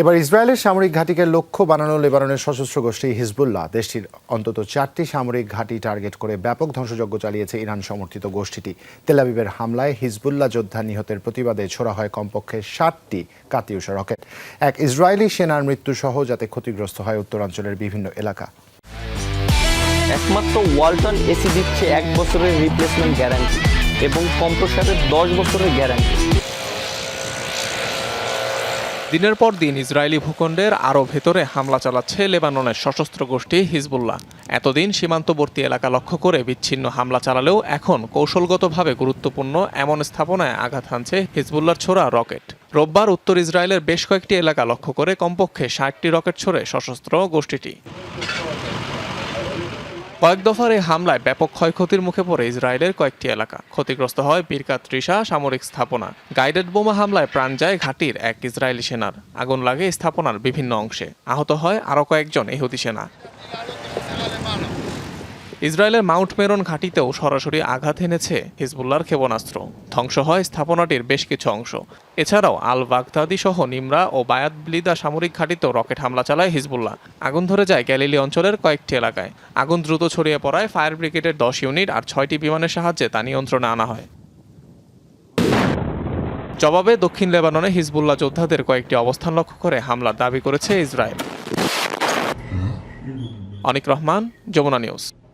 এবার ইসরায়েলের সামরিক ঘাঁটিকে লক্ষ্য বানানো লেবাননের সশস্ত্র গোষ্ঠী হিজবুল্লাহ। দেশটির অন্তত চারটি সামরিক ঘাঁটি টার্গেট করে ব্যাপক ধ্বংসযজ্ঞ চালিয়েছে ইরান সমর্থিত গোষ্ঠীটি। তেলাবিবের হামলায় হিজবুল্লাহ যোদ্ধা নিহতের প্রতিবাদে ছোড়া হয় কমপক্ষে ষাটটি কাতিউষা রকেট এক ইসরায়েলি সেনার মৃত্যুসহ যাতে ক্ষতিগ্রস্ত হয় উত্তরাঞ্চলের বিভিন্ন এলাকা। একমাত্র ওয়ালটন এসি দিচ্ছে এক বছরের রিপ্লেসমেন্ট গ্যারান্টি এবং কম্প্রসারের দশ বছরের গ্যারান্টি দিনের পর দিন ইসরায়েলি ভূখণ্ডের আরও ভেতরে হামলা চালাচ্ছে লেবাননের সশস্ত্র গোষ্ঠী হিজবুল্লাহ। এতদিন সীমান্তবর্তী এলাকা লক্ষ্য করে বিচ্ছিন্ন হামলা চালালেও এখন কৌশলগতভাবে গুরুত্বপূর্ণ এমন স্থাপনায় আঘাত হানছে হিজবুল্লার ছোড়া রকেট। রোববার উত্তর ইসরায়েলের বেশ কয়েকটি এলাকা লক্ষ্য করে কমপক্ষে ষাটটি রকেট ছোড়ে সশস্ত্র গোষ্ঠীটি। কয়েক দফার এই হামলায় ব্যাপক ক্ষয়ক্ষতির মুখে পড়ে ইসরায়েলের কয়েকটি এলাকা। ক্ষতিগ্রস্ত হয় বীরকা ত্রিশা সামরিক স্থাপনা। গাইডেড বোমা হামলায় প্রাণ যায় ঘাটির এক ইসরায়েলি সেনার। আগুন লাগে স্থাপনার বিভিন্ন অংশে। আহত হয় আরও কয়েকজন এহুদি সেনা। ইসরায়েলের মাউন্ট মেরন ঘাঁটিতেও সরাসরি আঘাত এনেছে হিজবুল্লার ক্ষেপণাস্ত্র। ধ্বংস হয় স্থাপনাটির বেশ কিছু অংশ। এছাড়াও আল বাগদাদি সহ নিমরা ও বায়াত ব্লিদা সামরিক ঘাঁটিতেও রকেট হামলা চালায় হিজবুল্লাহ। আগুন ধরে যায় গ্যালিলি অঞ্চলের কয়েকটি এলাকায়। আগুন দ্রুত ছড়িয়ে পড়ায় ফায়ার ব্রিগেডের দশ ইউনিট আর ছয়টি বিমানের সাহায্যে তা নিয়ন্ত্রণে আনা হয়। জবাবে দক্ষিণ লেবাননে হিজবুল্লাহ যোদ্ধাদের কয়েকটি অবস্থান লক্ষ্য করে হামলার দাবি করেছে ইসরায়েল। অনিক রহমান, যমুনা নিউজ।